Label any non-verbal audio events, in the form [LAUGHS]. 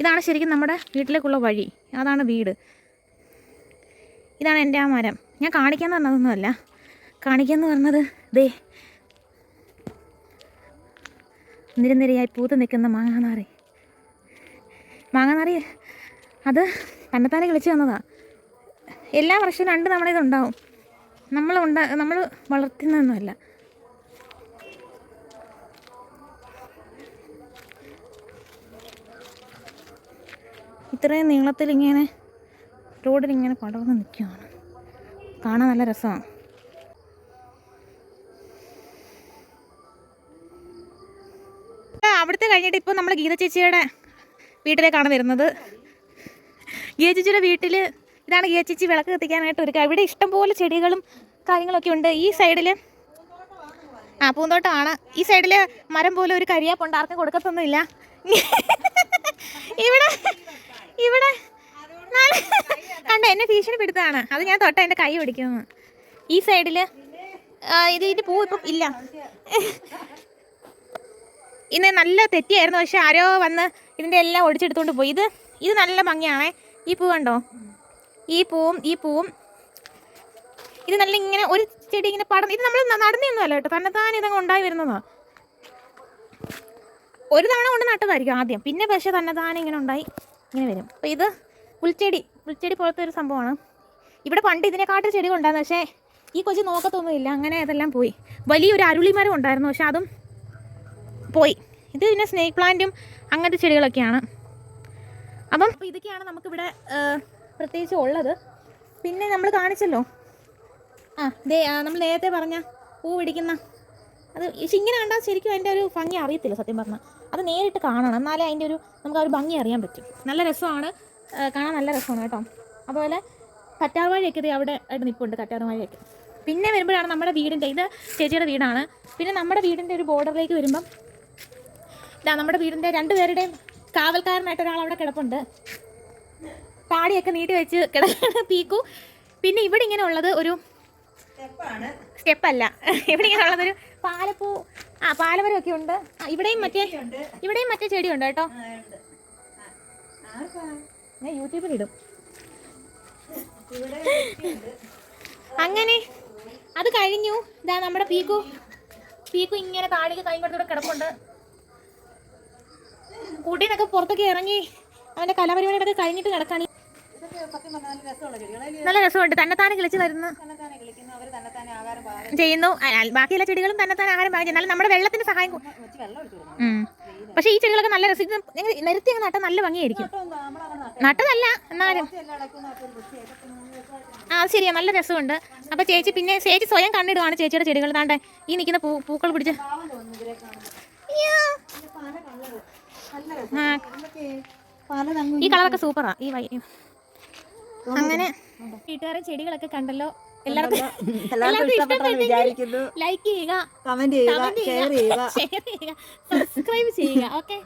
ഇതാണ് ശരിക്കും നമ്മുടെ വീട്ടിലേക്കുള്ള വഴി. അതാണ് വീട്. ഇതാണ് എന്റെ ആ മരം. ഞാൻ കാണിക്കാന്ന് പറഞ്ഞതൊന്നുമല്ല കാണിക്കാന്ന് പറഞ്ഞത് ദേ. നിരനിരയായി പൂത്ത് നിൽക്കുന്ന മാങ്ങാനാറി. മാങ്ങാനാറി അത് തന്നെത്താനെ കിളിച്ച് വന്നതാണ് എല്ലാ വർഷവും രണ്ട് തവണ ഇതുണ്ടാവും. നമ്മൾ ഉണ്ടാ നമ്മൾ വളർത്തുന്നതൊന്നുമല്ല. ഇത്രയും റോഡിൽ ഇങ്ങനെ പടർന്ന് നിൽക്കുകയാണ്. കാണാൻ നല്ല രസമാണ്. അവിടുത്തെ കഴിഞ്ഞിട്ട് ഇപ്പോൾ നമ്മൾ ഗീത ചേച്ചിയുടെ വീട്ടിലേക്കാണ് വരുന്നത്. ഗീത ചേച്ചിയുടെ വീട്ടിൽ ഇതാണ് ഗീത ചേച്ചി വിളക്ക് കത്തിക്കാനായിട്ട് ഒരുക്കുക ഇവിടെ ഇഷ്ടംപോലെ ചെടികളും കാര്യങ്ങളൊക്കെ ഉണ്ട്. ഈ സൈഡിൽ ആ പൂന്തോട്ടമാണ് ഈ സൈഡിൽ മരം പോലെ ഒരു കരിയാപ്പുണ്ട്. ആർക്കും കൊടുക്കത്തൊന്നുമില്ല. ഇവിടെ ഇവിടെ. കണ്ടോ എന്നെ ഭീഷണിപ്പെടുത്താണ് അത് ഞാൻ തൊട്ട എന്റെ കൈ പിടിക്കുന്നു ഈ സൈഡിൽ ഇത് ഇതിന്റെ പൂ ഇപ്പം ഇല്ല. ഇന്ന് നല്ല തെറ്റിയായിരുന്നു. പക്ഷെ ആരോ വന്ന് ഇതിന്റെ എല്ലാം ഒടിച്ചെടുത്തുകൊണ്ട് പോയി. ഇത് ഇത് നല്ല ഭംഗിയാണേ. ഈ പൂ കണ്ടോ? ഈ പൂവും ഈ പൂവും. ഇത് നല്ല ഇങ്ങനെ ഒരു ചെടി ഇങ്ങനെ പടം ഇത് നമ്മൾ നടന്നൊന്നും അല്ല കേട്ടോ. തന്നെത്താൻ ഇതങ്ങ് ഉണ്ടായി വരുന്നതാ. ഒരു തവണ കൊണ്ട് നട്ടതായിരിക്കും ആദ്യം. പിന്നെ പക്ഷേ തന്നെത്താൻ ഇങ്ങനെ ഉണ്ടായി. ഇങ്ങനെ വരും. അപ്പോൾ ഇത് പുൽച്ചെടി പുൽച്ചെടി പോലത്തെ ഒരു സംഭവമാണ്. ഇവിടെ പണ്ട് ഇതിനെക്കാട്ടും ചെടികൾ ഉണ്ടായിരുന്നു പക്ഷേ ഈ കൊച്ചു നോക്കത്തൊന്നുമില്ല. അങ്ങനെ അതെല്ലാം പോയി. വലിയൊരു അരുളിമരം ഉണ്ടായിരുന്നു. പക്ഷെ അതും പോയി. ഇത് പിന്നെ സ്നേക്ക് പ്ലാന്റും അങ്ങനത്തെ ചെടികളൊക്കെയാണ്. അപ്പം ഇതൊക്കെയാണ് നമുക്കിവിടെ പ്രത്യേകിച്ച് ഉള്ളത്. പിന്നെ നമ്മൾ കാണിച്ചല്ലോ. ആ ദേ നമ്മൾ നേരത്തെ പറഞ്ഞ പൂ പിടിക്കുന്ന. അത് ഇങ്ങനെ കണ്ടാൽ ശരിക്കും അതിന്റെ ഒരു ഭംഗി അറിയത്തില്ല സത്യം പറഞ്ഞാൽ. അത് നേരിട്ട് കാണണം. എന്നാലേ അതിന്റെ ഒരു നമുക്ക് ആ ഒരു ഭംഗി അറിയാൻ പറ്റും. നല്ല രസമാണ്. കാണാൻ നല്ല രസമാണ് കേട്ടോ. അതുപോലെ കറ്റാർവാഴയൊക്കെ ഇത് അവിടെ ആയിട്ട് നിൽപ്പുണ്ട് കറ്റാർവാഴയൊക്കെ പിന്നെ വരുമ്പോഴാണ് നമ്മുടെ വീടിന്റെ ഇത് ചേച്ചിയുടെ വീടാണ്. പിന്നെ നമ്മുടെ വീടിന്റെ ഒരു ബോർഡറിലേക്ക് വരുമ്പം ഇതാ നമ്മുടെ വീടിന്റെ രണ്ടുപേരുടെയും കാവൽക്കാരനായിട്ട് ഒരാൾ അവിടെ കിടപ്പുണ്ട്. താടിയൊക്കെ നീട്ടി വെച്ച് കിടക്കുന്ന പീക്കു. പിന്നെ ഇവിടെ ഇങ്ങനെ ഉള്ളത് ഒരു സ്റ്റെപ്പല്ല. ഇവിടെ ഇങ്ങനെ ഉള്ളതൊരു പാലപ്പൂ ആ പാലമരമൊക്കെ ഉണ്ട്. ആ ഇവിടെയും മറ്റേ ഇവിടെയും മറ്റേ ചെടിയുണ്ട് കേട്ടോ. ഞാൻ യൂട്യൂബിൽ ഇടും. അങ്ങനെ അത് കഴിഞ്ഞു. ഇതാ നമ്മുടെ പീക്കു. പീക്കു ഇങ്ങനെ താഴേക്ക് കൈ കൊടുത്തൂടെ കിടപ്പുണ്ട്. കൂട്ടീനൊക്കെ പുറത്തൊക്കെ ഇറങ്ങി അവന്റെ കലാപരിപാടികളൊക്കെ കഴിഞ്ഞിട്ട് കിടക്കാണ്. നല്ല രസമുണ്ട്. തന്നെത്താനെ കിളിച്ച് വരുന്നു. ചെയ്യുന്നു. ബാക്കിയുള്ള ചെടികളും തന്നെ തന്നെത്താൻ ആഹാരം പാകം ചെയ്യുന്നു നമ്മുടെ വെള്ളത്തിന്റെ സഹായം. പക്ഷേ ഈ ചെടികളൊക്കെ നല്ല രസം നിരത്തി അങ്ങ് നട്ടാൽ നല്ല ഭംഗിയായിരിക്കും. നട്ടതല്ല എന്നാലും. ആ ശരിയാ നല്ല രസമുണ്ട്. അപ്പൊ ചേച്ചി പിന്നെ ചേച്ചി സ്വയം കണ്ണിടുവാണ് ചേച്ചിയുടെ ചെടികൾ. താണ്ടെ ഈ നിൽക്കുന്ന പൂ പൂക്കൾ പിടിച്ച്. ഈ കളറൊക്കെ സൂപ്പറാ. ഈ വൈ അങ്ങനെ വീട്ടുകാരൻ ചെടികളൊക്കെ കണ്ടല്ലോ. എല്ലാവർക്കും [LAUGHS] ഇഷ്ടപ്പെട്ടെങ്കിൽ ലൈക്ക് ചെയ്യുക കമന്റ് ചെയ്യുക ഷെയർ ചെയ്യുക സബ്സ്ക്രൈബ് ചെയ്യുക [LAUGHS] ഓക്കെ